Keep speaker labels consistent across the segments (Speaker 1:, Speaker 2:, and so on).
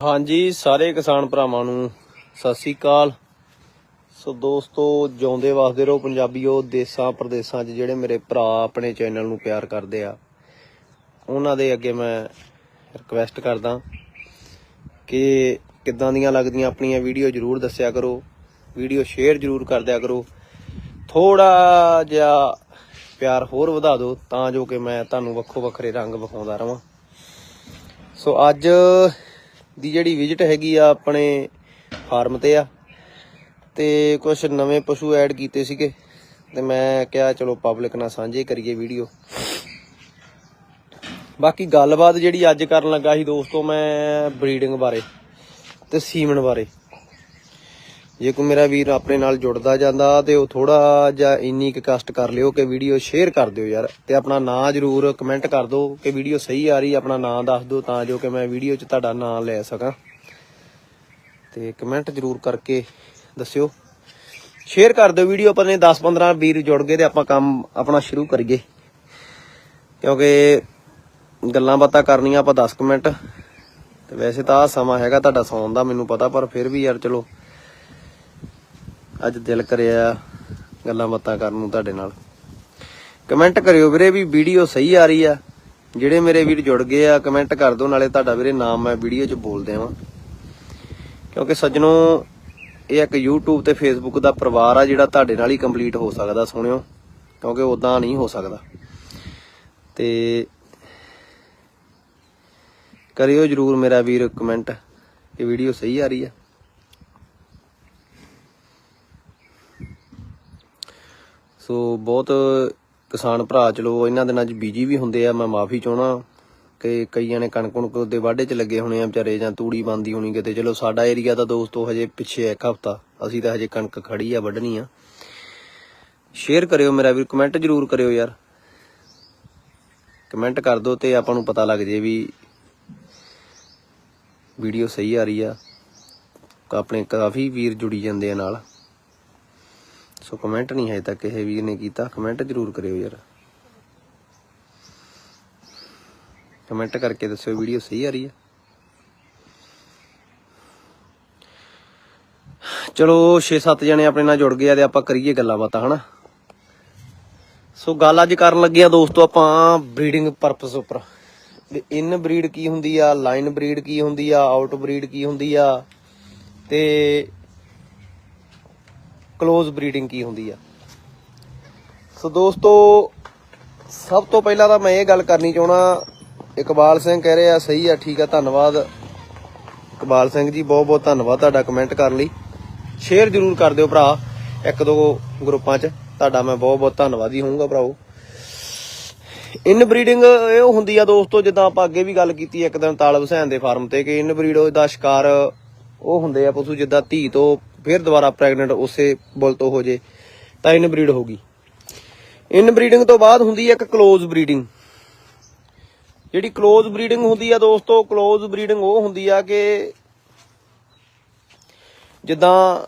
Speaker 1: ਹਾਂਜੀ, ਸਾਰੇ ਕਿਸਾਨ ਭਰਾਵਾਂ ਨੂੰ ਸਤਿ ਸ੍ਰੀ ਅਕਾਲ। ਸੋ ਦੋਸਤੋ, ਜਿਉਂਦੇ ਵਸਦੇ ਰਹੋ ਪੰਜਾਬੀਓ, ਦੇਸਾਂ ਪ੍ਰਦੇਸਾਂ 'ਚ ਜਿਹੜੇ ਮੇਰੇ ਭਰਾ ਆਪਣੇ ਚੈਨਲ ਨੂੰ ਪਿਆਰ ਕਰਦੇ ਆ, ਉਹਨਾਂ ਦੇ ਅੱਗੇ ਮੈਂ ਰਿਕਵੈਸਟ ਕਰਦਾ ਕਿ ਕਿੱਦਾਂ ਦੀਆਂ ਲੱਗਦੀਆਂ ਆਪਣੀਆਂ ਵੀਡੀਓ ਜਰੂਰ ਦੱਸਿਆ ਕਰੋ ਵੀਡੀਓ ਸ਼ੇਅਰ ਜਰੂਰ ਕਰ ਦਿਆ ਕਰੋ। ਥੋੜਾ ਜਿਹਾ ਪਿਆਰ ਹੋਰ ਵਧਾ ਦਿਓ, ਤਾਂ ਜੋ ਕਿ ਮੈਂ ਤੁਹਾਨੂੰ ਵੱਖੋ ਵੱਖਰੇ ਰੰਗ ਵਿਖਾਉਂਦਾ ਰਵਾਂ। ਸੋ ਅੱਜ ਦੀ ਜਿਹੜੀ ਵਿਜ਼ਿਟ ਹੈਗੀ ਆ ਆਪਣੇ ਫਾਰਮ ਤੇ ਆ, ਤੇ ਕੁਝ ਨਵੇਂ ਪਸ਼ੂ ਐਡ ਕੀਤੇ ਸੀਗੇ, ਤੇ ਮੈਂ ਕਿਹਾ ਚਲੋ ਪਬਲਿਕ ਨਾਲ ਸਾਂਝੇ ਕਰੀਏ ਵੀਡੀਓ ਬਾਕੀ ਗੱਲਬਾਤ ਜਿਹੜੀ ਅੱਜ ਕਰਨ ਲੱਗਾ ਸੀ ਦੋਸਤੋ, ਮੈਂ ਬਰੀਡਿੰਗ ਬਾਰੇ ਤੇ ਸੀਮਨ ਬਾਰੇ। ਜੇ ਕੋਈ ਮੇਰਾ ਵੀਰ ਆਪਣੇ ਨਾਲ ਜੁੜਦਾ ਜਾਂਦਾ ਤੇ ਉਹ ਥੋੜਾ ਜਿਹਾ ਇੰਨੀ ਕੁ ਕਸ਼ਟ ਕਰ ਲਿਓ ਕਿ ਵੀਡੀਓ ਸ਼ੇਅਰ ਕਰ ਦਿਓ ਯਾਰ। ਤੇ ਆਪਣਾ ਨਾਂ ਜਰੂਰ ਕਮੈਂਟ ਕਰ ਦਿਓ ਕਿ ਵੀਡੀਓ ਸਹੀ ਆ ਰਹੀ, ਆਪਣਾ ਨਾਂ ਦੱਸ ਦਿਓ ਤਾਂ ਜੋ ਕਿ ਮੈਂ ਵੀਡੀਓ 'ਚ ਤੁਹਾਡਾ ਨਾਂ ਲੈ ਸਕਾਂ। ਤੇ ਕਮੈਂਟ ਜਰੂਰ ਕਰਕੇ ਦੱਸਿਓ। ਸ਼ੇਅਰ ਕਰ ਦਿਓ ਵੀਡੀਓ, ਪਰ ਨੇ 10-15 ਵੀਰ ਜੁੜ ਗਏ ਤੇ ਆਪਾਂ ਕੰਮ ਆਪਣਾ ਸ਼ੁਰੂ ਕਰੀਏ। ਕਿਉਂਕਿ ਗੱਲਾਂ ਬਾਤਾਂ ਕਰਨੀਆਂ, ਆਪਾਂ 10 ਕੁ ਮਿੰਟ। ਤੇ ਵੈਸੇ ਤਾਂ ਆ ਸਮਾਂ ਹੈਗਾ ਤੁਹਾਡਾ ਸੌਣ ਦਾ, ਮੈਨੂੰ ਪਤਾ, ਪਰ ਫਿਰ ਵੀ ਯਾਰ ਚਲੋ ਅੱਜ ਦਿਲ ਕਰਿਆ ਗੱਲਾਂ ਬਾਤਾਂ ਕਰਨ ਨੂੰ ਤੁਹਾਡੇ ਨਾਲ। ਕਮੈਂਟ ਕਰਿਓ ਵੀਰੇ ਵੀ ਵੀਡੀਓ ਸਹੀ ਆ ਰਹੀ ਆ। ਜਿਹੜੇ ਮੇਰੇ ਵੀਰ ਜੁੜ ਗਏ ਆ ਕਮੈਂਟ ਕਰ ਦਿਓ, ਨਾਲੇ ਤੁਹਾਡਾ ਵੀਰੇ ਨਾਮ ਮੈਂ ਵੀਡੀਓ 'ਚ ਬੋਲ ਦੇਵਾਂ ਕਿਉਂਕਿ ਸੱਜਣੋ, ਇਹ ਇੱਕ YouTube ਤੇ Facebook ਦਾ ਪਰਿਵਾਰ ਆ ਜਿਹੜਾ ਤੁਹਾਡੇ ਨਾਲ ਹੀ ਕੰਪਲੀਟ ਹੋ ਸਕਦਾ, ਸੁਣਿਓ। ਕਿਉਂਕਿ ਉਦਾਂ ਨਹੀਂ ਹੋ ਸਕਦਾ। ਤੇ ਕਰਿਓ ਜਰੂਰ ਮੇਰਾ ਵੀਰ ਕਮੈਂਟ ਇਹ ਵੀਡੀਓ ਸਹੀ ਆ ਰਹੀ ਆ। ਸੋ ਬਹੁਤ ਕਿਸਾਨ ਭਰਾ, ਚਲੋ ਇਹਨਾਂ ਦਿਨਾਂ 'ਚ ਬਿਜ਼ੀ ਵੀ ਹੁੰਦੇ ਆ, ਮੈਂ ਮਾਫੀ ਚਾਹਣਾ ਕਿ ਕਈਆਂ ਨੇ ਕਣਕ ਕੁਣਕ ਦੇ ਵਾਢੇ 'ਚ ਲੱਗੇ ਹੋਣੇ ਆ ਵਿਚਾਰੇ ਜਾਂ ਤੂੜੀ ਬੰਦੀ ਹੋਣੀ ਕਿਤੇ। ਚਲੋ ਸਾਡਾ ਏਰੀਆ ਤਾਂ ਦੋਸਤੋ ਹਜੇ ਪਿੱਛੇ ਇੱਕ ਹਫਤਾ, ਅਸੀਂ ਤਾਂ ਹਜੇ ਕਣਕ ਖੜੀ ਆ, ਵੱਢਣੀ ਆ। ਸ਼ੇਅਰ ਕਰਿਓ ਮੇਰਾ ਵੀਰ ਕਮੈਂਟ ਜਰੂਰ ਕਰਿਓ ਯਾਰ। ਕਮੈਂਟ ਕਰ ਦਿਓ ਤੇ ਆਪਾਂ ਨੂੰ ਪਤਾ ਲੱਗ ਜੇ ਵੀ ਵੀਡੀਓ ਸਹੀ ਆ ਰਹੀ ਆ। ਆਪਣੇ ਕਾਫੀ ਵੀਰ ਜੁੜੀ ਜਾਂਦੇ ਆ ਨਾਲ। ਸੋ ਕਮੈਂਟ ਨਹੀਂ ਹੈ ਤੱਕ ਕਿਸੇ ਵੀਰ ਨੇ ਕੀਤਾ। ਕਮੈਂਟ ਜਰੂਰ ਕਰਿਓ ਯਾਰ। ਕਮੈਂਟ ਕਰਕੇ ਦੱਸਿਓ ਵੀਡੀਓ ਸਹੀ ਆ ਰਹੀ ਹੈ। ਚਲੋ 6-7 ਜਣੇ ਆਪਣੇ ਨਾਲ ਜੁੜ ਗਏ ਆ ਤੇ ਆਪਾਂ ਕਰੀਏ ਗੱਲਾਂ ਬਾਤਾਂ, ਹਨਾ? ਸੋ ਗੱਲ ਅੱਜ ਕਰਨ ਲੱਗੇ ਆ ਦੋਸਤੋ ਆਪਾਂ ਬਰੀਡਿੰਗ ਪਰਪਸ ਉੱਪਰ। ਇਨ ਬਰੀਡ ਕੀ ਹੁੰਦੀ ਆ ਲਾਈਨ ਬਰੀਡ ਕੀ ਹੁੰਦੀ ਆ ਆਊਟ ਬਰੀਡ ਕੀ ਹੁੰਦੀ ਆ। ਤੇ ਕਲੋਜ਼ ਬਰੀਡਿੰਗ ਕੀ ਹੁੰਦੀ ਆ? ਸੋ ਦੋਸਤੋ, ਸਭ ਤੋਂ ਪਹਿਲਾਂ ਤਾਂ ਮੈਂ ਇਹ ਗੱਲ ਕਰਨੀ ਚਾਹਣਾ ਇਕਬਾਲ ਸਿੰਘ ਕਹਿ ਰਿਹਾ, ਸਹੀ ਆ, ਠੀਕ ਆ, ਧੰਨਵਾਦ। ਇਕਬਾਲ ਸਿੰਘ ਜੀ, ਬਹੁਤ ਬਹੁਤ ਧੰਨਵਾਦ ਤੁਹਾਡਾ ਕਮੈਂਟ ਕਰਨ ਲਈ। ਸ਼ੇਅਰ ਜਰੂਰ ਕਰ ਦਿਓ ਭਰਾ, ਇੱਕ ਦੋ ਗਰੁੱਪਾਂ 'ਚ। ਤੁਹਾਡਾ ਮੈਂ ਬਹੁਤ ਬਹੁਤ ਧੰਨਵਾਦੀ ਹੋਊਂਗਾ ਭਰਾਓ ਇਨ ਬਰੀਡਿੰਗ ਇਹ ਹੁੰਦੀ ਆ ਦੋਸਤੋ, ਜਿੱਦਾਂ ਆਪਾਂ ਅੱਗੇ ਵੀ ਗੱਲ ਕੀਤੀ ਇੱਕ ਦਿਨ ਤਾਲਬ ਹੁਸੈਨ ਦੇ ਫਾਰਮ ਤੇ, ਕਿ ਇਨ ਬਰੀਡ ਦਾ ਸ਼ਿਕਾਰ ਉਹ ਹੁੰਦੇ ਆ ਪਸ਼ੂ, ਜਿੱਦਾਂ ਧੀ ਤੋਂ ਫਿਰ ਦੁਬਾਰਾ ਪ੍ਰੈਗਨੈਂਟ ਉਸੇ ਬੁੱਲ ਤੋਂ ਹੋ ਜੇ, ਤਾਂ ਇਨ ਬਰੀਡ ਹੋ ਗਈ। ਇਨ ਬਰੀਡਿੰਗ ਤੋਂ ਬਾਅਦ ਹੁੰਦੀ ਹੈ ਇੱਕ ক্লোਜ਼ ਬਰੀਡਿੰਗ ਜਿਹੜੀ ক্লোਜ਼ ਬਰੀਡਿੰਗ ਹੁੰਦੀ ਆ ਦੋਸਤੋ ক্লোਜ਼ ਬਰੀਡਿੰਗ ਉਹ ਹੁੰਦੀ ਆ ਕਿ ਜਿੱਦਾਂ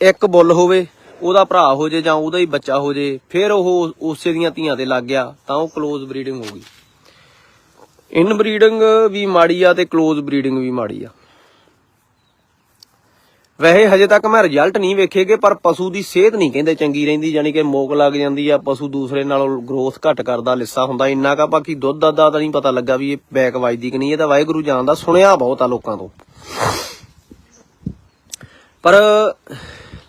Speaker 1: ਇੱਕ ਬੁੱਲ ਹੋਵੇ, ਉਹਦਾ ਭਰਾ ਹੋ ਜੇ ਜਾਂ ਉਹਦਾ ਹੀ ਬੱਚਾ ਹੋ ਜੇ, ਫਿਰ ਉਹ ਉਸੇ ਦੀਆਂ ਧੀਆਂ ਤੇ ਲੱਗ ਗਿਆ, ਤਾਂ ਉਹ ক্লোਜ਼ ਬਰੀਡਿੰਗ ਹੋ ਗਈ। ਇਨ ਬਰੀਡਿੰਗ ਵੀ ਮਾੜੀ ਆ ਤੇ ক্লোਜ਼ ਬਰੀਡਿੰਗ ਵੀ ਮਾੜੀ ਆ। ਵੈਸੇ ਹਜੇ ਤੱਕ ਮੈਂ ਰਿਜ਼ਲਟ ਨਹੀਂ ਵੇਖੇਗੇ, ਪਰ ਪਸ਼ੂ ਦੀ ਸਿਹਤ ਨਹੀਂ ਕਹਿੰਦੇ ਚੰਗੀ ਰਹਿੰਦੀ, ਯਾਨੀ ਕਿ ਮੋਕ ਲੱਗ ਜਾਂਦੀ ਆ, ਪਸ਼ੂ ਦੂਸਰੇ ਨਾਲੋਂ ਗਰੋਥ ਘੱਟ ਕਰਦਾ, ਲਿੱਸਾ ਹੁੰਦਾ, ਇੰਨਾ ਕਾ ਬਾਕੀ ਦੁੱਧ ਦਾ ਤਾਂ ਨਹੀਂ ਪਤਾ ਲੱਗਾ ਵੀ ਇਹ ਬੈਕ ਵੱਜਦੀ ਕਿ ਨਹੀਂ, ਇਹ ਤਾਂ ਵਾਹਿਗੁਰੂ ਜਾਣਦਾ, ਸੁਣਿਆ ਬਹੁਤ ਆ ਲੋਕਾਂ ਤੋਂ। ਪਰ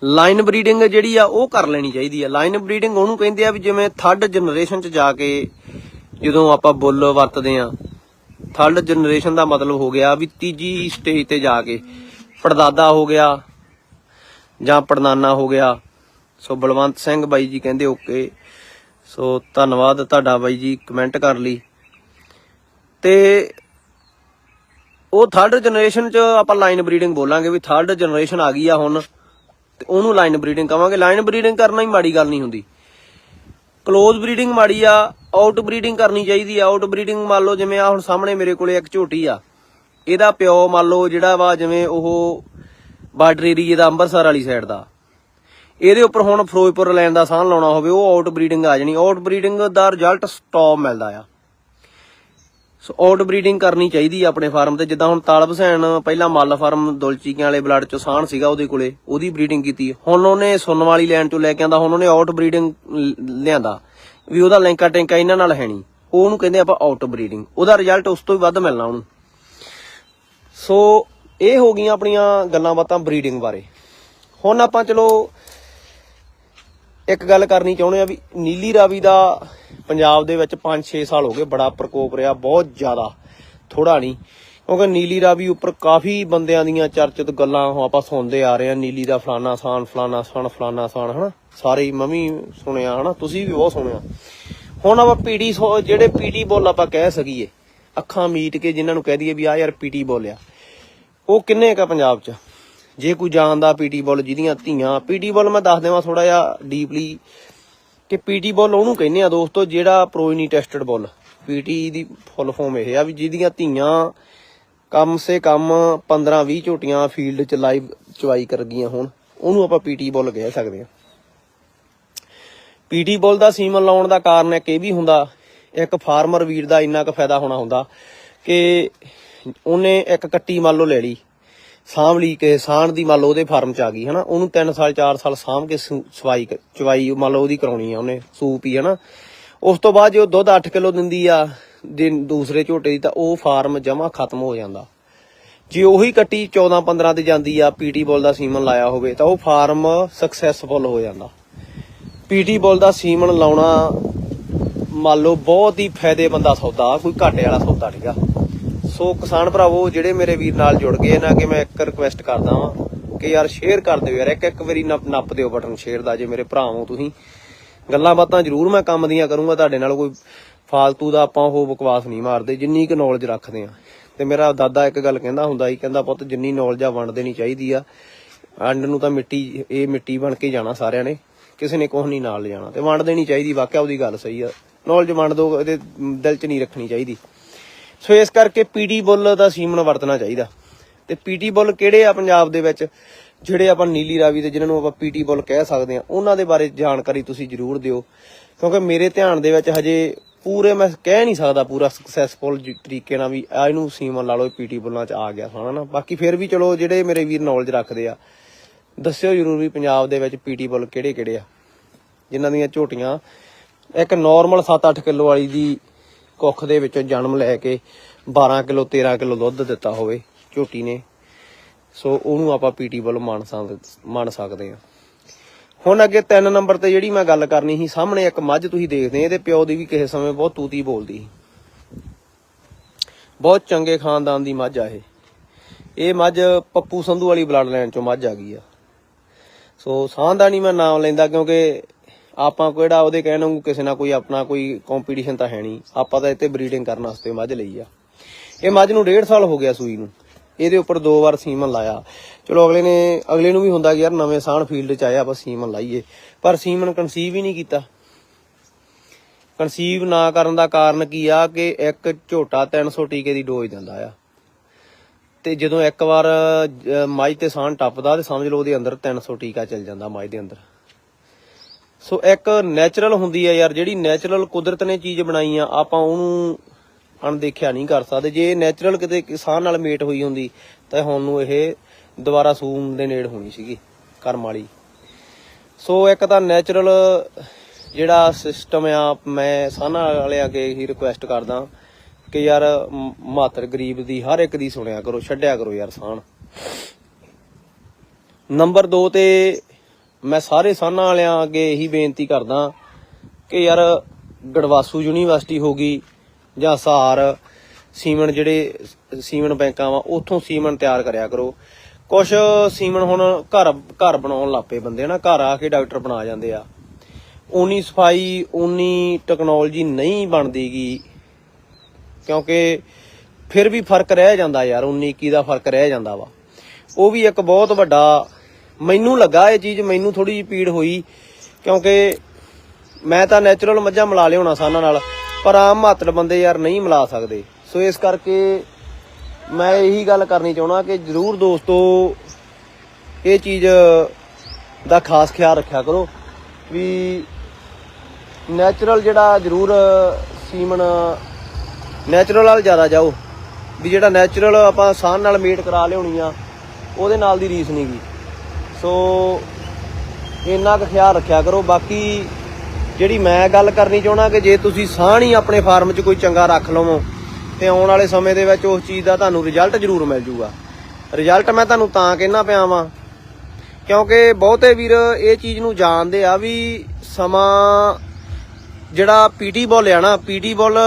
Speaker 1: ਲਾਈਨ ਬਰੀਡਿੰਗ ਜਿਹੜੀ ਆ, ਉਹ ਕਰ ਲੈਣੀ ਚਾਹੀਦੀ ਆ। ਲਾਈਨ ਬਰੀਡਿੰਗ ਉਹਨੂੰ ਕਹਿੰਦੇ ਆ ਵੀ ਜਿਵੇਂ ਥਰਡ ਜਨਰੇਸ਼ਨ ਚ ਜਾ ਕੇ ਜਦੋਂ ਆਪਾਂ ਬੁੱਲ ਵਰਤਦੇ ਆ ਥਰਡ ਜਨਰੇਸ਼ਨ ਦਾ ਮਤਲਬ ਹੋ ਗਿਆ ਵੀ ਤੀਜੀ ਸਟੇਜ ਤੇ ਜਾ ਕੇ। ਪੜਦਾਦਾ ਹੋ ਗਿਆ ਜਾਂ ਪੜਨਾਨਾ ਹੋ ਗਿਆ। ਸੋ ਬਲਵੰਤ ਸਿੰਘ ਬਾਈ ਜੀ ਕਹਿੰਦੇ ਓਕੇ। ਸੋ ਧੰਨਵਾਦ ਤੁਹਾਡਾ ਬਾਈ ਜੀ ਕਮੈਂਟ ਕਰ ਲਈ। ਤੇ ਉਹ ਥਰਡ ਜਨਰੇਸ਼ਨ ਚ ਆਪਾਂ ਲਾਈਨ ਬਰੀਡਿੰਗ ਬੋਲਾਂਗੇ ਵੀ ਥਰਡ ਜਨਰੇਸ਼ਨ ਆ ਗਈ ਆ ਹੁਣ। ਤੇ ਉਹਨੂੰ ਲਾਈਨ ਬਰੀਡਿੰਗ ਕਵਾਂਗੇ। ਲਾਈਨ ਬਰੀਡਿੰਗ ਕਰਨਾ ਹੀ ਮਾੜੀ ਗੱਲ ਨਹੀਂ ਹੁੰਦੀ। ਕਲੋਜ਼ ਬਰੀਡਿੰਗ ਮਾੜੀ ਆ ਆਊਟ ਬਰੀਡਿੰਗ ਕਰਨੀ ਚਾਹੀਦੀ ਆ। ਆਊਟ ਬਰੀਡਿੰਗ ਮੰਨ ਲਓ ਜਿਵੇਂ ਆ ਹੁਣ ਸਾਹਮਣੇ ਮੇਰੇ ਕੋਲੇ ਇੱਕ ਝੋਟੀ ਆ। ਇਹਦਾ ਪਿਓ ਮੰਨ ਲਓ ਜਿਹੜਾ ਵਾ ਜਿਵੇਂ ਉਹ ਬਾਰਡਰ ਏਰੀਏ ਦਾ ਅੰਮ੍ਰਿਤਸਰ ਵਾਲੀ ਸਾਈਡ ਦਾ। ਇਹਦੇ ਉੱਪਰ ਹੁਣ ਫਿਰੋਜ਼ਪੁਰ ਲੈਣ ਦਾ ਸਾਹ ਲਾਉਣਾ ਹੋਵੇ, ਉਹ ਆਊਟ ਬਰੀਡਿੰਗ ਆ ਜਾਣੀ। ਆਊਟ ਬਰੀਡਿੰਗ ਦਾ ਰਿਜ਼ਲਟ ਸਟਾਪ ਮਿਲਦਾ ਆ। ਸੋ ਆਊਟ ਬਰੀਡਿੰਗ ਕਰਨੀ ਚਾਹੀਦੀ ਆ ਆਪਣੇ ਫਾਰਮ ਤੇ। ਜਿੱਦਾਂ ਹੁਣ ਤਾਲਬ ਹਸੈਨ ਪਹਿਲਾਂ ਮੱਲ ਫਾਰਮ ਦੁਲਚੀਕਿਆਂ ਵਾਲੇ ਬਲੱਡ ਚੋਂ ਸਾਣ ਸੀਗਾ ਉਹਦੇ ਕੋਲੇ, ਉਹਦੀ ਬਰੀਡਿੰਗ ਕੀਤੀ ਹੁਣ ਉਹਨੇ ਸੁਣਨ ਵਾਲੀ ਲੈਣ ਚੋਂ ਲੈ ਕੇ ਆਂਦਾ, ਹੁਣ ਉਹਨੇ ਆਊਟ ਬਰੀਡਿੰਗ ਲਿਆਂਦਾ। ਵੀ ਉਹਦਾ ਲਿੰਕਾ ਟੈਂਕਾ ਇਹਨਾਂ ਨਾਲ ਹੈ ਨਹੀਂ। ਉਹਨੂੰ ਕਹਿੰਦੇ ਆਪਾਂ ਆਊਟ ਬਰੀਡਿੰਗ ਉਹਦਾ ਰਿਜ਼ਲਟ ਉਸ ਤੋਂ ਵੀ ਵੱਧ ਮਿਲਣਾ ਉਹਨੂੰ। ਸੋ, ਇਹ ਹੋ ਗਈਆਂ ਆਪਣੀਆਂ ਗੱਲਾਂ ਬਾਤਾਂ ਬਰੀਡਿੰਗ ਬਾਰੇ। ਹੁਣ ਆਪਾਂ ਚਲੋ, ਇੱਕ ਗੱਲ ਕਰਨੀ ਚਾਹੁੰਦੇ ਆ ਵੀ ਨੀਲੀ ਰਾਵੀ ਦਾ ਪੰਜਾਬ ਦੇ ਵਿੱਚ 5-6 ਸਾਲ ਹੋ ਗਏ, ਬੜਾ ਪ੍ਰਕੋਪ ਰਿਹਾ, ਬਹੁਤ ਜ਼ਿਆਦਾ ਥੋੜਾ ਨਹੀਂ। ਕਿਉਂਕਿ ਨੀਲੀ ਰਾਵੀ ਉੱਪਰ ਕਾਫੀ ਬੰਦਿਆਂ ਦੀਆਂ ਚਰਚਿਤ ਗੱਲਾਂ ਆਪਾਂ ਸੁਣਦੇ ਆ ਰਹੇ ਆ, ਨੀਲੀ ਦਾ ਫਲਾਨਾ ਸਾਨ ਫਲਾਨਾ ਸਾਨ ਫਲਾਨਾ ਸਾਨ, ਹਨਾ? ਸਾਰੇ ਹੀ ਸੁਣਿਆ, ਹਨਾ? ਤੁਸੀਂ ਵੀ ਬਹੁਤ ਸੁਣਿਆ। ਹੁਣ ਆਪਾਂ ਪੀੜੀ ਜਿਹੜੇ ਪੀੜੀ ਬੋਲ ਆਪਾਂ ਕਹਿ ਸਕੀਏ ਅੱਖਾਂ ਮੀਟ ਕੇ ਜਿਨ੍ਹਾਂ ਨੂੰ ਕਹਿ ਦਈਏ ਵੀ ਆ ਯਾਰ ਪੀਟੀ ਬੋਲਿਆ ਉਹ ਕਿੰਨੇ ਕਾ ਪੰਜਾਬ 'ਚ? ਜੇ ਕੋਈ ਜਾਣਦਾ ਪੀਟੀ ਬੋਲ ਜਿਹਦੀਆਂ ਧੀਆਂ ਪੀਟੀ ਬੋਲ ਮੈਂ ਦੱਸ ਦੇਵਾਂ ਥੋੜਾ ਜਿਹਾ ਡੀਪਲੀ ਕਿ ਪੀਟੀ ਬੋਲ ਉਹਨੂੰ ਕਹਿੰਦੇ ਆ ਦੋਸਤੋ ਜਿਹੜਾ ਪ੍ਰੋਇਨੀ ਟੈਸਟਡ ਬੋਲ। ਪੀਟੀ ਦੀ ਫੁੱਲ ਫਾਰਮ ਇਹ ਆ ਵੀ ਜਿਹਦੀਆਂ ਧੀਆਂ ਕਮ ਸੇ ਕਮ 15 20 ਝੋਟੀਆਂ ਫੀਲਡ 'ਚ ਲਾਈਵ ਚਵਾਈ ਕਰ ਗਈਆਂ ਹੁਣ, ਉਹਨੂੰ ਆਪਾਂ ਪੀਟੀ ਬੋਲ ਕਹਿ ਸਕਦੇ ਆ। ਪੀਟੀ ਬੋਲ ਦਾ ਸੀਮਨ ਲਾਉਣ ਦਾ ਕਾਰਨ ਇੱਕ ਇਹ ਵੀ ਹੁੰਦਾ ਇੱਕ ਫਾਰਮਰ ਵੀਰ ਦਾ ਇੰਨਾ ਕੁ ਫਾਇਦਾ ਹੋਣਾ ਹੁੰਦਾ ਕਿ ਉਹਨੇ ਇੱਕ ਕੱਟੀ ਮੰਨ ਲਓ ਲੈ ਲਈ, ਸਾਂਭ ਲਈ ਕਿ ਦੀ ਮੰਨ ਲਓ ਉਹਦੇ ਫਾਰਮ ਚ ਆ ਗਈ, ਹਨਾ। ਉਹਨੂੰ 3 ਸਾਲ 4 ਸਾਲ ਸਾਂਭ ਕੇ ਸਵਾਈ ਚਵਾਈ ਮੰਨ ਲਓ ਉਹਦੀ ਕਰਾਉਣੀ ਆ ਉਹਨੇ, ਸੂਪ ਹੀ, ਹਨਾ। ਉਸ ਤੋਂ ਬਾਅਦ ਜੇ ਉਹ ਦੁੱਧ 8 ਕਿਲੋ ਦਿੰਦੀ ਆ, ਦਿਨ ਦੂਸਰੇ ਝੋਟੇ ਦੀ, ਤਾਂ ਉਹ ਫਾਰਮ ਜਮਾ ਖਤਮ ਹੋ ਜਾਂਦਾ। ਜੇ ਉਹੀ ਕੱਟੀ 14 15 ਤੇ ਜਾਂਦੀ ਆ ਪੀਟੀ ਬੋਲ ਦਾ ਸੀਮਨ ਲਾਇਆ ਹੋਵੇ, ਤਾਂ ਉਹ ਫਾਰਮ ਸਕਸੈਸਫੁਲ ਹੋ ਜਾਂਦਾ। ਪੀਟੀ ਬੋਲ ਦਾ ਸੀਮਨ ਲਾਉਣਾ ਮੰਨ ਲਓ ਬਹੁਤ ਹੀ ਫਾਇਦੇਮੰਦ ਦਾ ਸੌਦਾ, ਕੋਈ ਘਾਟੇ ਵਾਲਾ ਸੌਦਾ ਨਹੀਂਗਾ ਸੋ ਕਿਸਾਨ ਭਰਾਵੋ, ਜਿਹੜੇ ਮੇਰੇ ਵੀਰ ਨਾਲ ਜੁੜ ਗਏ ਨਾ ਕਿ ਮੈਂ ਇੱਕ ਰਿਕੁਐਸਟ ਕਰਦਾ ਵਾਂ ਕਿ ਯਾਰ ਸ਼ੇਅਰ ਕਰ ਦਿਓ ਯਾਰ, ਇੱਕ ਇੱਕ ਵਾਰੀ ਨੱਪ ਨੱਪ ਦਿਓ ਬਟਨ ਸ਼ੇਅਰ ਦਾ, ਜੇ ਮੇਰੇ ਭਰਾ ਤੁਸੀਂ। ਗੱਲਾਂ ਬਾਤਾਂ ਜ਼ਰੂਰ ਮੈਂ ਕੰਮ ਦੀਆਂ ਕਰੂੰਗਾ, ਤੁਹਾਡੇ ਨਾਲ ਕੋਈ ਫਾਲਤੂ ਦਾ ਆਪਾਂ ਉਹ ਬਕਵਾਸ ਨਹੀਂ ਮਾਰਦੇ, ਜਿੰਨੀ ਕੁ ਨੌਲੇਜ ਰੱਖਦੇ ਆ। ਤੇ ਮੇਰਾ ਦਾਦਾ ਇੱਕ ਗੱਲ ਕਹਿੰਦਾ ਹੁੰਦਾ ਸੀ, ਕਹਿੰਦਾ ਪੁੱਤ ਜਿੰਨੀ ਨੌਲੇਜ ਆ ਵੰਡ ਦੇਣੀ ਚਾਹੀਦੀ ਆ। ਅੰਡ ਨੂੰ ਤਾਂ ਮਿੱਟੀ, ਇਹ ਮਿੱਟੀ ਬਣ ਕੇ ਜਾਣਾ ਸਾਰਿਆਂ ਨੇ, ਕਿਸੇ ਨੇ ਕੁਝ ਨਹੀਂ ਨਾਲ ਲਿਜਾਣਾ, ਤੇ ਵੰਡ ਦੇਣੀ ਚਾਹੀਦੀ, ਵਾਕਿਆ ਉਹਦੀ ਗੱਲ ਸਹੀ ਆ। ਨੌਲੇਜ ਵੰਡ ਦੋ, ਇਹਦੇ ਦਿਲ 'ਚ ਨਹੀਂ ਰੱਖਣੀ ਚਾਹੀਦੀ। ਸੋ ਇਸ ਕਰਕੇ ਪੀਟੀ ਬੁੱਲ ਦਾ ਸੀਮਨ ਵਰਤਣਾ ਚਾਹੀਦਾ। ਤੇ ਪੀਟੀ ਬੁੱਲ ਕਿਹੜੇ ਆ ਪੰਜਾਬ ਦੇ ਵਿੱਚ? ਜਿਹੜੇ ਆਪਾਂ ਨੀਲੀ ਰਾਵੀ ਤੇ ਜਿਨ੍ਹਾਂ ਨੂੰ ਆਪਾਂ ਪੀਟੀ ਬੁੱਲ ਕਹਿ ਸਕਦੇ ਆ ਉਹਨਾਂ ਦੇ ਬਾਰੇ ਜਾਣਕਾਰੀ ਤੁਸੀਂ ਜ਼ਰੂਰ ਦਿਓ। ਕਿਉਂਕਿ ਮੇਰੇ ਧਿਆਨ ਦੇ ਵਿੱਚ ਹਜੇ ਪੂਰੇ ਮੈਂ ਕਹਿ ਨਹੀਂ ਸਕਦਾ ਪੂਰਾ ਸਕਸੈਸਫੁਲ ਤਰੀਕੇ ਨਾਲ ਵੀ ਆ ਇਹਨੂੰ ਸੀਮਨ ਲਾ ਲਓ ਪੀਟੀ ਬੁੱਲਾਂ ਚ ਆ ਗਿਆ ਹਨਾ ਬਾਕੀ ਫਿਰ ਵੀ ਚਲੋ ਜਿਹੜੇ ਮੇਰੇ ਵੀਰ ਨੌਲੇਜ ਰੱਖਦੇ ਆ, ਦੱਸਿਓ ਜ਼ਰੂਰ ਵੀ ਪੰਜਾਬ ਦੇ ਵਿੱਚ ਪੀਟੀ ਬੁੱਲ ਕਿਹੜੇ ਕਿਹੜੇ ਆ, ਜਿਨ੍ਹਾਂ ਦੀਆਂ ਝੋਟੀਆਂ ਇੱਕ ਨਾਰਮਲ 7-8 ਕਿਲੋ ਵਾਲੀ ਦੀ ਕੁੱਖ ਦੇ ਵਿੱਚੋਂ ਜਨਮ ਲੈ ਕੇ 12 ਕਿਲੋ 13 ਕਿਲੋ ਦੁੱਧ ਦਿੱਤਾ ਹੋਵੇ ਝੋਟੀ ਨੇ। ਸੋ ਉਹਨੂੰ ਆਪਾਂ ਪੀਟੀ ਵੱਲ ਮੰਨ ਮੰਨ ਸਕਦੇ ਆ ਹੁਣ ਅੱਗੇ 3 ਨੰਬਰ ਤੇ ਜਿਹੜੀ ਮੈਂ ਗੱਲ ਕਰਨੀ ਸੀ, ਸਾਹਮਣੇ ਇੱਕ ਮੱਝ ਤੁਸੀਂ ਦੇਖਦੇ ਆ ਇਹਦੇ ਪਿਓ ਦੀ ਵੀ ਕਿਸੇ ਸਮੇਂ ਬਹੁਤ ਤੂਤੀ ਬੋਲਦੀ ਸੀ। ਬਹੁਤ ਚੰਗੇ ਖਾਨਦਾਨ ਦੀ ਮੱਝ ਆ ਇਹ। ਇਹ ਮੱਝ ਪੱਪੂ ਸੰਧੂ ਵਾਲੀ ਬਲੱਡ ਲਾਈਨ ਚੋਂ ਮੱਝ ਆ ਗਈ ਆ। ਸੋ ਸਾਹ ਦਾ ਨਹੀਂ ਮੈਂ ਨਾਮ ਲੈਂਦਾ ਕਿਉਂਕਿ ਆਪਾਂ ਕਿਹੜਾ ਉਹਦੇ ਕਹਿਣ ਨੂੰ ਕਿਸੇ ਨਾਲ ਕੋਈ ਆਪਣਾ ਕੋਈ ਕੰਪੀਟੀਸ਼ਨ ਤਾਂ ਹੈ ਨਹੀਂ। ਆਪਾਂ ਤਾਂ ਇੱਥੇ ਬਰੀਡਿੰਗ ਕਰਨ ਵਾਸਤੇ ਮੱਝ ਲਈ ਆ। ਇਹ ਮੱਝ ਨੂੰ 1.5 ਸਾਲ ਹੋ ਗਿਆ ਸੂਈ ਨੂੰ। ਇਹਦੇ ਉੱਪਰ ਦੋ ਵਾਰ ਸੀਮਨ ਲਾਇਆ। ਚਲੋ ਅਗਲੇ ਨੇ ਅਗਲੇ ਨੂੰ ਵੀ ਹੁੰਦਾ ਕਿ ਯਾਰ ਨਵੇਂ ਸਾਣ ਫੀਲਡ 'ਚ ਆਇਆ ਆਪਾਂ ਸੀਮਨ ਲਾਈਏ। ਪਰ ਸੀਮਨ ਕਨਸੀਵ ਹੀ ਨਹੀਂ ਕੀਤਾ। ਕਨਸੀਵ ਨਾ ਕਰਨ ਦਾ ਕਾਰਨ ਕੀ ਆ ਕਿ ਇੱਕ ਝੋਟਾ 300 ਟੀਕੇ ਦੀ ਡੋਜ਼ ਦਿੰਦਾ ਆ। ਤੇ ਜਦੋਂ ਇੱਕ ਵਾਰ ਅਹ, ਤੇ ਸਾਣ ਟੱਪਦਾ ਤੇ ਸਮਝ ਲਓ ਉਹਦੇ ਅੰਦਰ 300 ਟੀਕਾ ਚੱਲ ਜਾਂਦਾ ਮੱਝ ਦੇ ਅੰਦਰ। ਸੋ ਇੱਕ ਨੈਚੁਰਲ ਹੁੰਦੀ ਆ ਯਾਰ, ਜਿਹੜੀ ਨੈਚੁਰਲ ਕੁਦਰਤ ਨੇ ਚੀਜ਼ ਬਣਾਈ ਆ, ਆਪਾਂ ਉਹਨੂੰ ਅਣਦੇਖਿਆ ਨਹੀਂ ਕਰ ਸਕਦੇ। ਜੇ ਨੈਚੁਰਲ ਕਿਤੇ ਕਿਸਾਨ ਨਾਲ ਮੇਟ ਹੋਈ ਹੁੰਦੀ, ਤਾਂ ਹੁਣ ਨੂੰ ਇਹ ਦੁਬਾਰਾ ਸੂਮ ਦੇ ਨੇੜ ਹੋਣੀ ਸੀਗੀ, ਕਰਮ ਵਾਲੀ। ਸੋ ਇੱਕ ਤਾਂ ਨੈਚੁਰਲ ਜਿਹੜਾ ਸਿਸਟਮ ਆ, ਮੈਂ ਸਾਨਾ ਵਾਲੇ ਅੱਗੇ ਹੀ ਰਿਕੁਐਸਟ ਕਰਦਾ ਕਿ ਯਾਰ ਮਾਤਰ ਗਰੀਬ ਦੀ ਹਰ ਇੱਕ ਦੀ ਸੁਣਿਆ ਕਰੋ, ਛੱਡਿਆ ਕਰੋ ਯਾਰ ਸਾਨ। ਨੰਬਰ 2 ਤੇ ਮੈਂ ਸਾਰੇ ਸਾਨਾ ਵਾਲਿਆਂ ਅੱਗੇ ਇਹੀ ਬੇਨਤੀ ਕਰਦਾ ਕਿ ਯਾਰ ਗੜਵਾਸੂ ਯੂਨੀਵਰਸਿਟੀ ਹੋ ਗਈ ਜਾਂ ਸਹਾਰ ਸੀਮਨ ਜਿਹੜੇ ਸੀਮਨ ਬੈਂਕਾਂ ਵਾ, ਉੱਥੋਂ ਸੀਮਨ ਤਿਆਰ ਕਰਿਆ ਕਰੋ। ਕੁਝ ਸੀਮਨ ਹੁਣ ਘਰ ਘਰ ਬਣਾਉਣ ਲੱਪੇ ਬੰਦੇ ਨਾ, ਘਰ ਆ ਕੇ ਡਾਕਟਰ ਬਣਾ ਜਾਂਦੇ ਆ। ਉਨੀ ਸਫ਼ਾਈ ਉਨੀ ਟੈਕਨੋਲੋਜੀ ਨਹੀਂ ਬਣਦੀਗੀ, ਕਿਉਂਕਿ ਫਿਰ ਵੀ ਫ਼ਰਕ ਰਹਿ ਜਾਂਦਾ ਯਾਰ 19 21 ਦਾ ਫ਼ਰਕ ਰਹਿ ਜਾਂਦਾ ਵਾ। ਉਹ ਵੀ ਇੱਕ ਬਹੁਤ ਵੱਡਾ ਮੈਨੂੰ ਲੱਗਾ ਇਹ ਚੀਜ਼ ਮੈਨੂੰ ਥੋੜੀ ਜਿਹੀ ਪੀੜ ਹੋਈ, ਕਿਉਂਕਿ ਮੈਂ ਤਾਂ ਨੈਚੁਰਲ ਮੱਝਾਂ ਮਿਲਾ ਲਿਆਉਣਾ ਸਾਨਾਂ ਨਾਲ, ਪਰ ਆਮ ਮਾਤੜ ਬੰਦੇ ਯਾਰ ਨਹੀਂ ਮਿਲਾ ਸਕਦੇ। ਸੋ ਇਸ ਕਰਕੇ ਮੈਂ ਇਹੀ ਗੱਲ ਕਰਨੀ ਚਾਹਣਾ ਕਿ ਜਰੂਰ ਦੋਸਤੋ, ਇਹ ਚੀਜ਼ ਦਾ ਖਾਸ ਖਿਆਲ ਰੱਖਿਆ ਕਰੋ ਵੀ ਨੈਚੁਰਲ ਜਿਹੜਾ ਜਰੂਰ ਸੀਮਨ ਨੈਚੁਰਲ ਨਾਲ ਜ਼ਿਆਦਾ ਜਾਓ, ਵੀ ਜਿਹੜਾ ਨੈਚੁਰਲ ਆਪਾਂ ਸਾਹ ਨਾਲ ਮੀਟ ਕਰਾ ਲਿਆਉਣੀ ਆ, ਉਹਦੇ ਨਾਲ ਦੀ ਰੀਸ ਨਹੀਂਗੀ ਸੋ ਇੰਨਾ ਕੁ ਖਿਆਲ ਰੱਖਿਆ ਕਰੋ। ਬਾਕੀ ਜਿਹੜੀ ਮੈਂ ਗੱਲ ਕਰਨੀ ਚਾਹਣਾ ਕਿ ਜੇ ਤੁਸੀਂ ਸਾਹ ਨਹੀਂ ਆਪਣੇ ਫਾਰਮ 'ਚ ਕੋਈ ਚੰਗਾ ਰੱਖ ਲਵੋ, ਤੇ ਆਉਣ ਵਾਲੇ ਸਮੇਂ ਦੇ ਵਿੱਚ ਉਸ ਚੀਜ਼ ਦਾ ਤੁਹਾਨੂੰ ਰਿਜ਼ਲਟ ਜ਼ਰੂਰ ਮਿਲ ਜੂਗਾ। ਰਿਜ਼ਲਟ ਮੈਂ ਤੁਹਾਨੂੰ ਤਾਂ ਕਹਿਣਾ ਪਿਆ ਵਾਂ, ਕਿਉਂਕਿ ਬਹੁਤੇ ਵੀਰ ਇਹ ਚੀਜ਼ ਨੂੰ ਜਾਣਦੇ ਆ ਵੀ ਸਮਾਂ ਜਿਹੜਾ ਪੀਟੀ ਬੋਲ ਆ ਨਾ ਪੀਟੀ ਬੋਲ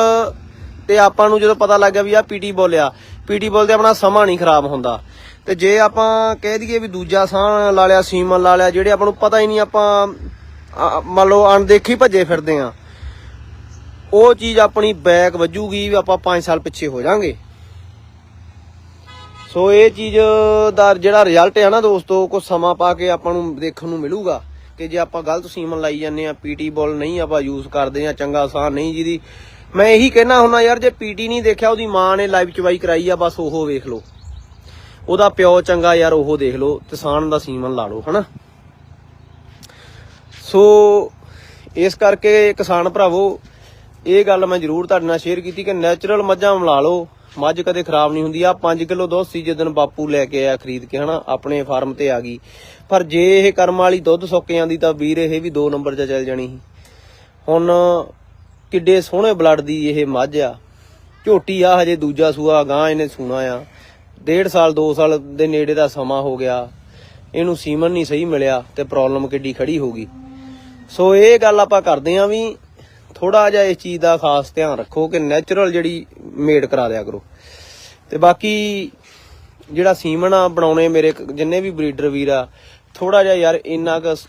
Speaker 1: ਤੇ ਆਪਾਂ ਨੂੰ ਜਦੋਂ ਪਤਾ ਲੱਗ ਗਿਆ ਵੀ ਆ ਪੀਟੀ ਬੋਲ ਆ ਪੀਟੀ ਬੋਲ ਤੇ ਆਪਣਾ ਸਮਾਂ ਨਹੀਂ ਖਰਾਬ ਹੁੰਦਾ। ਤੇ ਜੇ ਆਪਾਂ ਕਹਿ ਦਈਏ ਵੀ ਦੂਜਾ ਸਾਹ ਲਾ ਲਿਆ ਸੀਮਨ ਲਾ ਲਿਆ, ਜਿਹੜੇ ਆਪਾਂ ਨੂੰ ਪਤਾ ਹੀ ਨਹੀਂ ਆਪਾਂ ਆ- ਮੰਨ ਲਓ ਅਣਦੇਖੀ ਭੱਜੇ ਫਿਰਦੇ ਆ ਉਹ ਚੀਜ਼ ਆਪਣੀ ਬੈਕ ਵੱਜੂਗੀ ਵੀ ਆਪਾਂ 5 ਸਾਲ ਪਿੱਛੇ ਹੋ ਜਾਾਂਗੇ। ਸੋ ਇਹ ਚੀਜ਼ ਦਾ ਜਿਹੜਾ ਰਿਜ਼ਲਟ ਹੈ ਨਾ ਦੋਸਤੋ ਕੁਝ ਸਮਾਂ ਪਾ ਕੇ ਆਪਾਂ ਨੂੰ ਦੇਖਣ ਨੂੰ ਮਿਲੂਗਾ ਕਿ ਜੇ ਆਪਾਂ ਗਲਤ ਸੀਮਨ ਲਾਈ ਜਾਂਦੇ ਆ ਪੀਟੀ ਬੋਲ ਨਹੀਂ ਆਪਾਂ ਯੂਜ਼ ਕਰਦੇ ਆ ਚੰਗਾ ਸਾਹ ਨਹੀਂ ਜਿਹਦੀ। ਮੈਂ ਇਹੀ ਕਹਿਣਾ ਹੁੰਦਾ ਯਾਰ, ਜੇ ਪੀਟੀ ਨਹੀਂ ਦੇਖਿਆ, ਉਹਦੀ ਮਾਂ ਨੇ ਲਾਈਵ ਚਵਾਈ ਕਰਾਈ ਆ, ਬਸ ਉਹ ਵੇਖ ਲਓ। ਉਹਦਾ ਪਿਓ ਚੰਗਾ ਯਾਰ, ਉਹ ਦੇਖ ਲਓ, ਕਿਸਾਨ ਦਾ ਸੀਮਨ ਲਾ ਲਓ, ਹਨਾ? ਸੋ, ਇਸ ਕਰਕੇ ਕਿਸਾਨ ਭਰਾਵੋ, ਇਹ ਗੱਲ ਮੈਂ ਜ਼ਰੂਰ ਤੁਹਾਡੇ ਨਾਲ ਸ਼ੇਅਰ ਕੀਤੀ ਕਿ ਨੈਚੁਰਲ ਮੱਝਾਂ ਮਿਲਾ ਲਓ, ਮੱਝ ਕਦੇ ਖਰਾਬ ਨਹੀਂ ਹੁੰਦੀ। ਆ 5 ਕਿਲੋ ਦੁੱਧ ਸੀ ਜਦੋਂ ਬਾਪੂ ਲੈ ਕੇ ਆਇਆ ਖਰੀਦ ਕੇ, ਹਨਾ? ਆਪਣੇ ਫਾਰਮ ਤੇ ਆ ਗਈ। ਪਰ ਜੇ ਇਹ ਕਰਮ ਵਾਲੀ ਦੁੱਧ ਸੁੱਕ ਜਾਂਦੀ ਤਾਂ ਵੀਰ ਇਹ ਵੀ 2 ਨੰਬਰ 'ਚ ਚੱਲ ਜਾਣੀ ਸੀ। ਹੁਣ ਕਿੱਡੇ ਸੋਹਣੇ ਬਲੱਡ ਦੀ ਇਹ ਮੱਝ ਆ। ਝੋਟੀ ਆ, ਹਜੇ ਦੂਜਾ ਸੂਆ, ਗਾਂ ਇਹਨੇ ਸੂਣਾ ਆ। ਡੇਢ ਸਾਲ 2 ਸਾਲ ਦੇ ਨੇੜੇ ਦਾ ਸਮਾਂ ਹੋ ਗਿਆ। ਇਹਨੂੰ ਸੀਮਨ ਨਹੀਂ ਸਹੀ ਮਿਲਿਆ ਤੇ ਪ੍ਰੋਬਲਮ ਕਿੱਡੀ ਖੜੀ ਹੋ ਗਈ। ਸੋ ਇਹ ਗੱਲ ਆਪਾਂ ਕਰਦੇ ਆਂ ਵੀ ਥੋੜਾ ਜਿਹਾ ਇਸ ਚੀਜ਼ ਦਾ ਖਾਸ ਧਿਆਨ ਰੱਖੋ ਕਿ ਨੈਚੁਰਲ ਜਿਹੜੀ ਮੇਡ ਕਰਾ ਦਿਆ ਕਰੋ। ਤੇ ਬਾਕੀ ਜਿਹੜਾ ਸੀਮਨ ਆ, ਬਣਾਉਣੇ ਮੇਰੇ ਜਿੰਨੇ ਵੀ ਬਰੀਡਰ ਵੀਰ ਆ ਥੋੜਾ ਜਿਹਾ ਯਾਰ ਇੰਨਾ ਕੁ ਸ-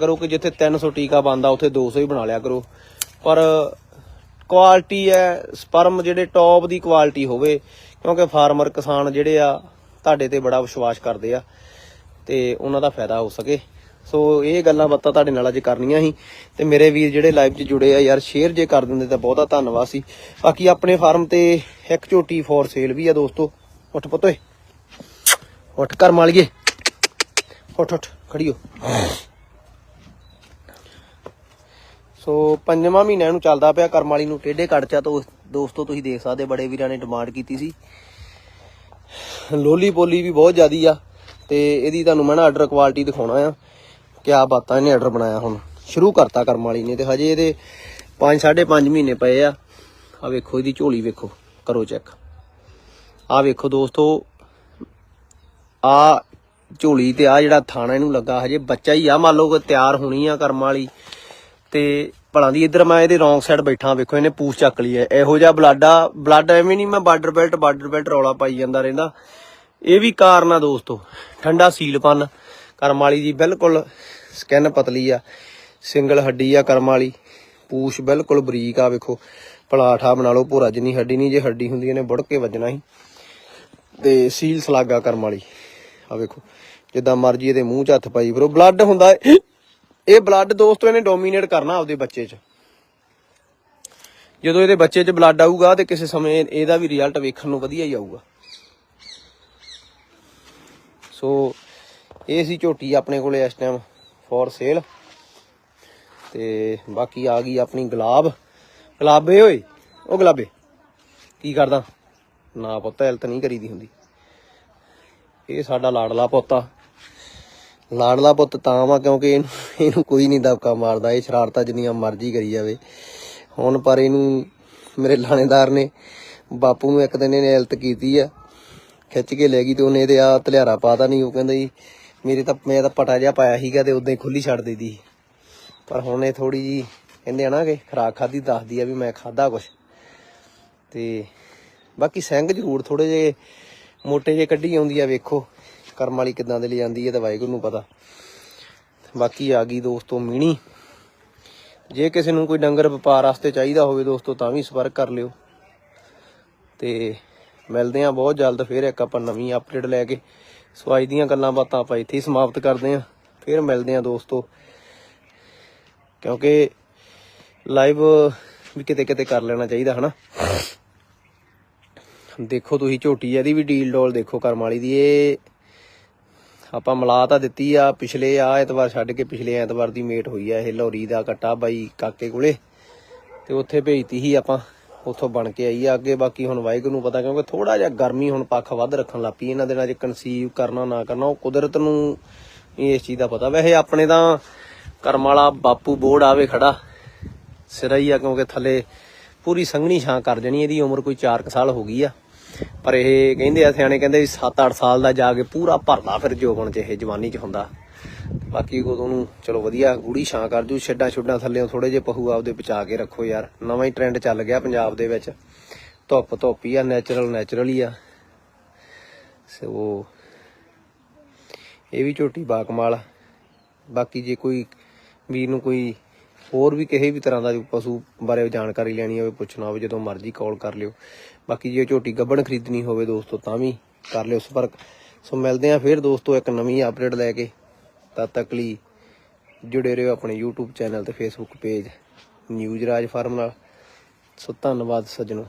Speaker 1: ਕਰੋ ਕਿ ਜਿੱਥੇ 300 ਟੀਕਾ ਬੰਦਾ, ਉੱਥੇ 200 ਹੀ ਬਣਾ ਲਿਆ ਕਰੋ। ਪਰ ਕੁਆਲਿਟੀ ਹੈ ਸਪਰਮ ਜਿਹੜੇ ਟੌਪ ਦੀ ਕੁਆਲਿਟੀ ਹੋਵੇ ਕਿਉਂਕਿ ਫਾਰਮਰ ਕਿਸਾਨ ਜਿਹੜੇ ਆ, ਤੁਹਾਡੇ ਤੇ ਬੜਾ ਵਿਸ਼ਵਾਸ ਕਰਦੇ ਆ ਤੇ ਉਹਨਾਂ ਦਾ ਫਾਇਦਾ ਹੋ ਸਕੇ। ਸੋ ਇਹ ਗੱਲਾਂ ਬਾਤਾਂ ਤੁਹਾਡੇ ਨਾਲ ਅੱਜ ਕਰਨੀਆਂ ਸੀ ਤੇ ਮੇਰੇ ਵੀਰ ਜਿਹੜੇ ਲਾਈਵ 'ਚ ਜੁੜੇ ਆ ਯਾਰ ਸ਼ੇਅਰ ਜੇ ਕਰ ਦਿੰਦੇ ਤਾਂ ਬਹੁਤਾ ਧੰਨਵਾਦ ਸੀ। ਬਾਕੀ ਆਪਣੇ ਫਾਰਮ ਤੇ ਇੱਕ ਝੋਟੀ ਫੋਰ ਸੇਲ ਵੀ ਆ ਦੋਸਤੋ। ਉੱਠ ਪੁੱਤ ਉੱਠ ਕਰ ਮਾਲੀਏ ਉੱਠ ਉੱਠ ਖੜੀਓ ਸੋ ਪੰਜਵਾਂ ਮਹੀਨਾ ਇਹਨੂੰ ਚੱਲਦਾ ਪਿਆ ਕਰਮਾਲੀ ਨੂੰ ਟੇਢੇ ਕੱਢਚਾ ਤੋਂ। ਦੋਸਤੋ, ਤੁਸੀਂ ਦੇਖ ਸਕਦੇ ਬੜੇ ਵੀਰਾਂ ਨੇ ਡਿਮਾਂਡ ਕੀਤੀ ਸੀ। ਲੋਲੀ ਪੋਲੀ ਵੀ ਬਹੁਤ ਜ਼ਿਆਦੀ ਆ, ਤੇ ਇਹਦੀ ਤੁਹਾਨੂੰ ਮੈਂ ਨਾ ਆਰਡਰ ਕੁਆਲਿਟੀ ਦਿਖਾਉਣਾ ਆ, ਕਿਆ ਬਾਤਾਂ ਇਹਨੇ ਆਰਡਰ ਬਣਾਇਆ ਹੁਣ। ਸ਼ੁਰੂ ਕਰਤਾ ਕਰਮ ਵਾਲੀ ਨੇ, ਤੇ ਹਜੇ ਇਹਦੇ 5 5.5 ਮਹੀਨੇ ਪਏ ਆ। ਆ ਵੇਖੋ, ਇਹਦੀ ਝੋਲੀ ਵੇਖੋ, ਕਰੋ ਚੈੱਕ ਆ ਵੇਖੋ ਦੋਸਤੋ ਆ ਝੋਲੀ ਤੇ ਆ ਜਿਹੜਾ ਥਾਣਾ ਇਹਨੂੰ ਲੱਗਾ, ਹਜੇ ਬੱਚਾ ਹੀ ਆ, ਮੰਨ ਲਓ ਕਿ ਤਿਆਰ ਹੋਣੀ ਆ ਕਰਮ ਵਾਲੀ, ਤੇ ਭਲਾਂ ਦੀ। ਇੱਧਰ ਮੈਂ ਇਹਦੇ ਰੌਂਗ ਸਾਈਡ ਬੈਠਾ, ਵੇਖੋ ਇਹਨੇ ਪੂਛ ਚੱਕ ਲਈ ਐ ਇਹੋ ਜਿਹਾ ਬਲੱਡ ਆ ਬਲੱਡ ਐਵੇਂ ਨਹੀਂ ਮੈਂ ਬਾਰਡਰ ਬੈਲਟ ਬਾਰਡਰ ਬੈਲਟ ਰੌਲਾ ਪਾਈ ਜਾਂਦਾ ਰਹਿੰਦਾ। ਇਹ ਵੀ ਕਾਰਨ ਆ ਦੋਸਤੋ, ਠੰਡਾ ਸੀਲਪਨ ਕਰਮ ਵਾਲੀ ਦੀ ਬਿਲਕੁਲ ਸਕਿਨ ਪਤਲੀ ਆ, ਸਿੰਗਲ ਹੱਡੀ ਆ ਕਰਮ ਵਾਲੀ ਪੂਛ ਬਿਲਕੁਲ ਬਰੀਕ ਆ, ਵੇਖੋ। ਪਲਾਠਾ ਬਣਾ ਲਓ, ਭੋਰਾ ਜਿੰਨੀ ਹੱਡੀ ਨਹੀਂ, ਜੇ ਹੱਡੀ ਹੁੰਦੀ ਇਹਨੇ ਬੁੜ ਕੇ ਵੱਜਣਾ ਸੀ। ਤੇ ਸੀਲ ਸਲਾਗਾ ਕਰਮ ਵਾਲੀ ਆ ਵੇਖੋ, ਜਿੱਦਾਂ ਮਰਜ਼ੀ ਇਹਦੇ ਮੂੰਹ 'ਚ ਹੱਥ ਪਾਈ ਫਿਰੋ ਬਲੱਡ ਹੁੰਦਾ ਇਹ ਬਲੱਡ ਦੋਸਤੋ ਇਹਨੇ ਡੋਮੀਨੇਟ ਕਰਨਾ ਆਪਦੇ ਬੱਚੇ 'ਚ। ਜਦੋਂ ਇਹਦੇ ਬੱਚੇ 'ਚ ਬਲੱਡ ਆਊਗਾ ਤੇ ਕਿਸੇ ਸਮੇਂ ਇਹਦਾ ਵੀ ਰਿਜ਼ਲਟ ਵੇਖਣ ਨੂੰ ਵਧੀਆ ਹੀ ਆਊਗਾ। ਸੋ ਇਹ ਸੀ ਝੋਟੀ ਆਪਣੇ ਕੋਲੇ ਇਸ ਟਾਈਮ ਫੋਰ ਸੇਲ ਤੇ ਬਾਕੀ ਆ ਗਈ ਆਪਣੀ ਗੁਲਾਬ। ਗੁਲਾਬੇ ਓਏ, ਉਹ ਗੁਲਾਬੇ, ਕੀ ਕਰਦਾ? ਨਾ ਪੁੱਤ ਹੈਲਥ ਨਹੀਂ ਕਰੀਦੀ ਹੁੰਦੀ। ਇਹ ਸਾਡਾ ਲਾਡਲਾ ਪੁੱਤ ਆ। ਲਾਡਲਾ ਪੁੱਤ ਤਾਂ ਵਾ ਕਿਉਂਕਿ ਇਹਨੂੰ ਕੋਈ ਨਹੀਂ ਦਬਕਾ ਮਾਰਦਾ, ਇਹ ਸ਼ਰਾਰਤਾਂ ਜਿੰਨੀਆਂ ਮਰਜ਼ੀ ਕਰੀ ਜਾਵੇ। ਹੁਣ ਪਰ ਇਹਨੂੰ ਮੇਰੇ ਲਾਣੇਦਾਰ ਨੇ, ਬਾਪੂ ਨੂੰ ਇੱਕ ਦਿਨ ਇਹਨੇ ਹੈਲਥ ਕੀਤੀ ਆ, ਖਿੱਚ ਕੇ ਲੈ ਗਈ ਤੇ ਉਹਨੇ ਇਹਦੇ ਆ ਧਲਿਆਰਾ ਪਾਤਾ ਨਹੀਂ ਉਹ ਕਹਿੰਦਾ ਜੀ, ਮੇਰੇ ਤਾਂ, ਮੈਂ ਤਾਂ ਪਟਾ ਜਿਹਾ ਪਾਇਆ ਸੀਗਾ ਤੇ ਉਦਾਂ ਹੀ ਖੁੱਲੀ ਛੱਡ ਦਿੱਤੀ ਸੀ। ਪਰ ਹੁਣ ਇਹ ਥੋੜੀ ਜੀ ਕਹਿੰਦੇ ਆ ਨਾ ਕਿ ਖਰਾਕ ਖਾਦੀ ਦੱਸਦੀ ਆ ਵੀ ਮੈਂ ਖਾਦਾ ਕੁਛ। ਤੇ ਬਾਕੀ ਸਿੰਘ ਜ਼ਰੂਰ ਥੋੜੇ ਜੇ ਮੋਟੇ ਜੇ ਕੱਢੀ ਆਉਂਦੀ ਆ, ਵੇਖੋ ਕਰਮ ਵਾਲੀ ਕਿਦਾਂ ਦੇ ਲਈ ਜਾਂਦੀ ਹੈ ਤਾਂ ਵਾਹਿਗੁਰੂ ਨੂੰ ਪਤਾ। ਬਾਕੀ ਆ ਗਈ ਦੋਸਤੋ ਮੀਣੀ। ਜੇ ਕਿਸੇ ਨੂੰ ਕੋਈ ਡੰਗਰ ਵਪਾਰ ਵਾਸਤੇ ਚਾਹੀਦਾ ਹੋਵੇ ਦੋਸਤੋ ਤਾਂ ਵੀ ਸੰਪਰਕ ਕਰ ਲਿਓ। ਤੇ ਮਿਲਦੇ ਆ ਬਹੁਤ ਜਲਦ ਫੇਰ ਇੱਕ ਆਪਾਂ ਨਵੀਂ ਅਪਡੇਟ ਲੈ ਕੇ। ਸੋ ਅੱਜ ਦੀਆਂ ਗੱਲਾਂ ਬਾਤਾਂ ਆਪਾਂ ਇੱਥੇ ਹੀ ਸਮਾਪਤ ਕਰਦੇ ਆ ਫੇਰ ਮਿਲਦੇ ਆ ਦੋਸਤੋ। ਕਿਉਂਕਿ ਲਾਈਵ ਵੀ ਕਿਤੇ ਕਿਤੇ ਕਰ ਲੈਣਾ ਚਾਹੀਦਾ ਹਨਾ? ਦੇਖੋ ਤੁਸੀਂ ਝੋਟੀ ਆ, ਇਹਦੀ ਵੀ ਡੀਲ ਡੋਲ ਦੇਖੋ ਕਰਮ ਵਾਲੀ ਦੀ। ਇਹ ਆਪਾਂ ਮਿਲਾ ਤਾਂ ਦਿੱਤੀ ਆ, ਪਿਛਲੇ ਆ, ਐਤਵਾਰ ਛੱਡ ਕੇ ਪਿਛਲੇ ਐਤਵਾਰ ਦੀ ਮੇਟ ਹੋਈ ਆ, ਇਹ ਲੌਰੀ ਦਾ ਕੱਟਾ ਬਾਈ ਕਾਕੇ ਕੋਲੇ। ਤੇ ਉੱਥੇ ਭੇਜਤੀ ਸੀ ਆਪਾਂ, ਉੱਥੋਂ ਬਣ ਕੇ ਆਈ ਆ ਅੱਗੇ, ਬਾਕੀ ਹੁਣ ਵਾਹਿਗੁਰੂ ਨੂੰ ਪਤਾ, ਕਿਉਂਕਿ ਥੋੜਾ ਜਿਹਾ ਗਰਮੀ ਹੁਣ ਪੱਖ ਵੱਧ ਰੱਖਣ ਲੱਪੀ ਇਹਨਾਂ ਦਿਨਾਂ 'ਚ ਕਨਸੀਵ ਕਰਨਾ ਨਾ ਕਰਨਾ, ਉਹ ਕੁਦਰਤ ਨੂੰ ਇਸ ਚੀਜ਼ ਦਾ ਪਤਾ। ਵੈਸੇ ਆਪਣੇ ਤਾਂ ਕਰਮ ਵਾਲਾ ਬਾਪੂ ਬੋੜ ਆਵੇ ਖੜਾ, ਸਿਰਾ ਹੀ ਆ, ਕਿਉਂਕਿ ਥੱਲੇ ਪੂਰੀ ਸੰਘਣੀ ਛਾਂ ਕਰ ਜਣੀ ਇਹਦੀ ਉਮਰ ਕੋਈ 4 ਸਾਲ ਹੋ ਗਈ ਆ। ਪਰ ਇਹ ਕਹਿੰਦੇ ਆ, ਸਿਆਣੇ ਕਹਿੰਦੇ ਵੀ 7-8 ਸਾਲ ਦਾ ਜਾ ਕੇ ਪੂਰਾ ਭਰਦਾ ਫਿਰ ਜੋਬਨ ਚ, ਇਹ ਜਵਾਨੀ ਚ ਹੁੰਦਾ। ਬਾਕੀ ਉਦੋਂ ਨੂੰ ਚਲੋ ਵਧੀਆ, ਗੂੜੀ ਛਾਂ ਕਰ ਜੂ, ਛੱਡਾਂ ਛੁੱਡਾਂ ਥੱਲੇੋਂ ਥੋੜੇ ਜਿਹੇ ਪਹੂ ਆਪਦੇ ਬਚਾ ਕੇ ਰੱਖੋ ਯਾਰ। ਨਵਾਂ ਹੀ ਟ੍ਰੈਂਡ ਚੱਲ ਗਿਆ ਪੰਜਾਬ ਦੇ ਵਿੱਚ। ਧੁੱਪ ਧੁੱਪ ਹੀ ਆ ਨੈਚੁਰਲ ਨੈਚੁਰਲ ਹੀ ਆ। ਸੋ, ਇਹ ਵੀ ਝੋਟੀ ਬਾਕਮਾਲ ਬਾਕੀ ਜੇ ਕੋਈ ਵੀਰ ਨੂੰ ਕੋਈ ਹੋਰ ਵੀ ਕਿਸੇ ਵੀ ਤਰ੍ਹਾਂ ਦਾ ਪਸ਼ੂ ਬਾਰੇ ਜਾਣਕਾਰੀ ਲੈਣੀ ਹੋਵੇ, ਪੁੱਛਣਾ ਹੋਵੇ, ਜਦੋਂ ਮਰਜ਼ੀ ਕਾਲ ਕਰ ਲਿਓ। ਬਾਕੀ ਜੇ ਝੋਟੀ ਗੱਬਣ ਖਰੀਦਣੀ ਹੋਵੇ ਦੋਸਤੋ, ਤਾਂ ਵੀ ਕਰ ਲਿਓ ਸੰਪਰਕ। ਸੋ ਮਿਲਦੇ ਆ ਫਿਰ ਦੋਸਤੋ ਇੱਕ ਨਵੀਂ ਅਪਡੇਟ ਲੈ ਕੇ। ਤਦ ਤੱਕ ਲਈ ਜੁੜੇ ਰਹੋ ਆਪਣੇ YouTube ਚੈਨਲ ਤੇ Facebook page news Raj farm ਨਾਲ। ਸੋ ਧੰਨਵਾਦ ਸੱਜਣੋ।